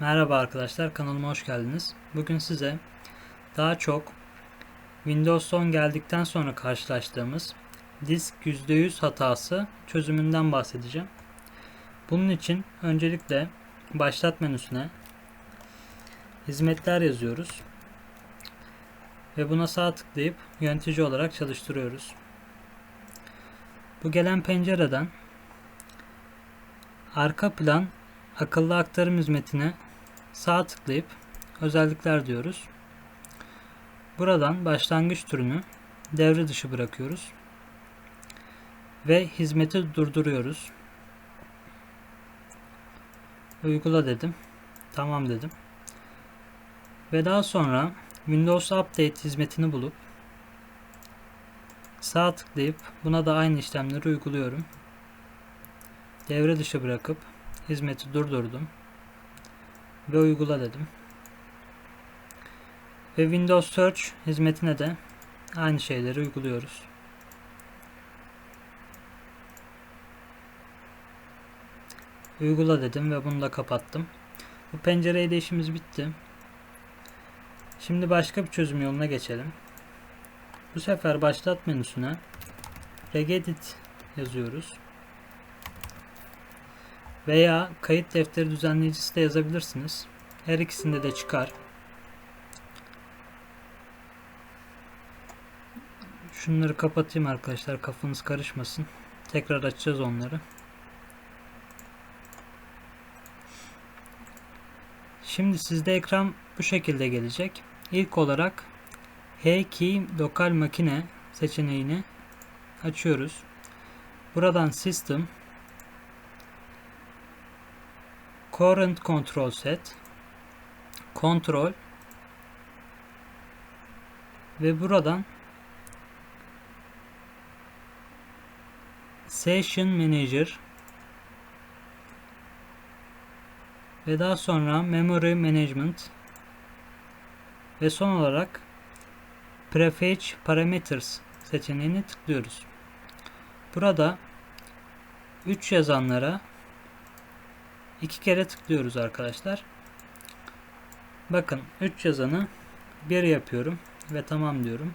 Merhaba arkadaşlar kanalıma hoş geldiniz. Bugün size daha çok Windows 10 geldikten sonra karşılaştığımız disk %100 hatası çözümünden bahsedeceğim. Bunun için öncelikle başlat menüsüne hizmetler yazıyoruz. Ve buna sağ tıklayıp yönetici olarak çalıştırıyoruz. Bu gelen pencereden arka plan akıllı aktarım hizmetine sağ tıklayıp özellikler diyoruz. Buradan başlangıç türünü devre dışı bırakıyoruz. Ve hizmeti durduruyoruz. Uygula dedim. Tamam dedim. Ve daha sonra Windows Update hizmetini bulup sağ tıklayıp buna da aynı işlemleri uyguluyorum. Devre dışı bırakıp hizmeti durdurdum ve uygula dedim. Ve Windows Search hizmetine de aynı şeyleri uyguluyoruz. Uygula dedim ve bunu da kapattım. Bu pencereyle işimiz bitti. Şimdi başka bir çözüm yoluna geçelim. Bu sefer başlat menüsüne regedit yazıyoruz. Veya kayıt defteri düzenleyicisi de yazabilirsiniz. Her ikisinde de çıkar. Şunları kapatayım arkadaşlar kafanız karışmasın. Tekrar açacağız onları. Şimdi sizde ekran bu şekilde gelecek. İlk olarak H-Key lokal makine seçeneğini açıyoruz. Buradan System Current Control Set Control ve buradan Session Manager ve daha sonra Memory Management ve son olarak Prefetch Parameters seçeneğini tıklıyoruz. Burada 3 yazanlara iki kere tıklıyoruz arkadaşlar. Bakın 3 yazanı 1 yapıyorum ve tamam diyorum.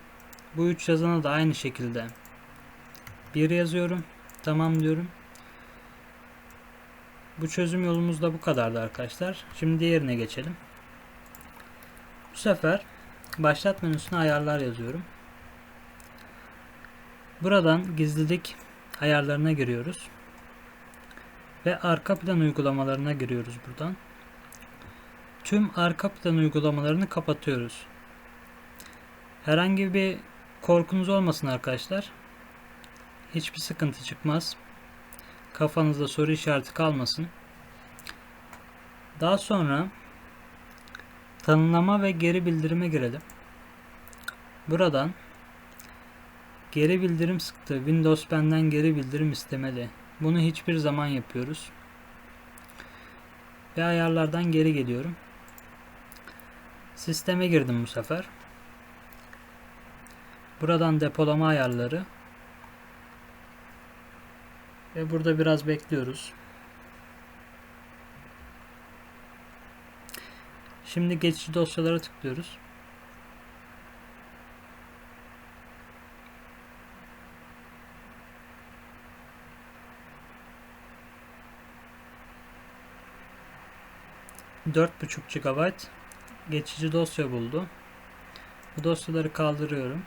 Bu 3 yazanı da aynı şekilde 1 yazıyorum. Tamam diyorum. Bu çözüm yolumuz da bu kadardı arkadaşlar. Şimdi diğerine geçelim. Bu sefer başlat menüsüne ayarlar yazıyorum. Buradan gizlilik ayarlarına giriyoruz. Ve arka plan uygulamalarına giriyoruz buradan. Tüm arka plan uygulamalarını kapatıyoruz. Herhangi bir korkunuz olmasın arkadaşlar. Hiçbir sıkıntı çıkmaz. Kafanızda soru işareti kalmasın. Daha sonra tanımlama ve geri bildirime girelim. Buradan geri bildirim sıktı. Windows benden geri bildirim istemeli. Bunu hiçbir zaman yapıyoruz. Ve ayarlardan geri geliyorum. Sisteme girdim bu sefer. Buradan depolama ayarları. Ve burada biraz bekliyoruz. Şimdi geçici dosyalara tıklıyoruz. Dört buçuk GB geçici dosya buldu. Bu dosyaları kaldırıyorum.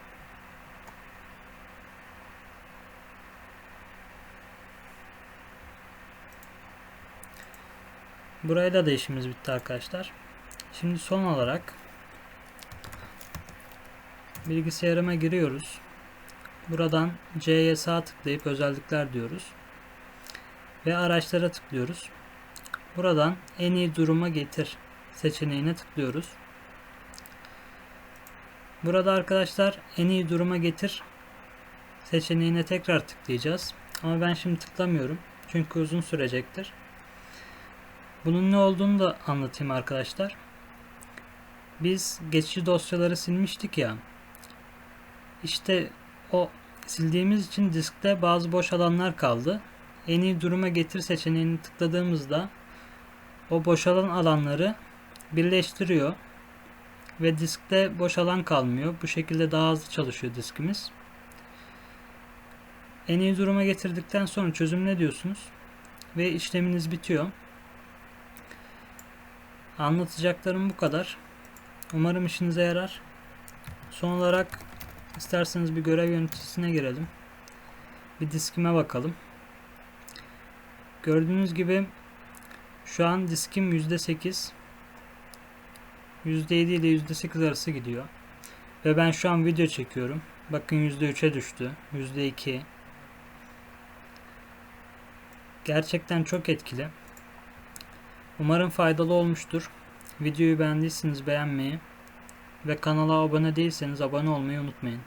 Burayla da işimiz bitti arkadaşlar. Şimdi son olarak bilgisayarıma giriyoruz. Buradan C'ye sağ tıklayıp özellikler diyoruz. Ve araçlara tıklıyoruz. Buradan en iyi duruma getir seçeneğine tıklıyoruz. Burada arkadaşlar en iyi duruma getir seçeneğine tekrar tıklayacağız. Ama ben şimdi tıklamıyorum. Çünkü uzun sürecektir. Bunun ne olduğunu da anlatayım arkadaşlar. Biz geçici dosyaları silmiştik ya. İşte o sildiğimiz için diskte bazı boş alanlar kaldı. En iyi duruma getir seçeneğini tıkladığımızda o boşalan alanları birleştiriyor ve diskte boş alan kalmıyor. Bu şekilde daha hızlı çalışıyor diskimiz. En iyi duruma getirdikten sonra çözümle diyorsunuz ve işleminiz bitiyor. Anlatacaklarım bu kadar. Umarım işinize yarar. Son olarak isterseniz bir görev yöneticisine girelim. Bir diskime bakalım. Gördüğünüz gibi şu an diskim %8 %7 ile %8 arası gidiyor. Ve ben şu an video çekiyorum. Bakın %3'e düştü. %2 Gerçekten çok etkili. Umarım faydalı olmuştur. Videoyu beğendiyseniz beğenmeyi ve kanala abone değilseniz abone olmayı unutmayın.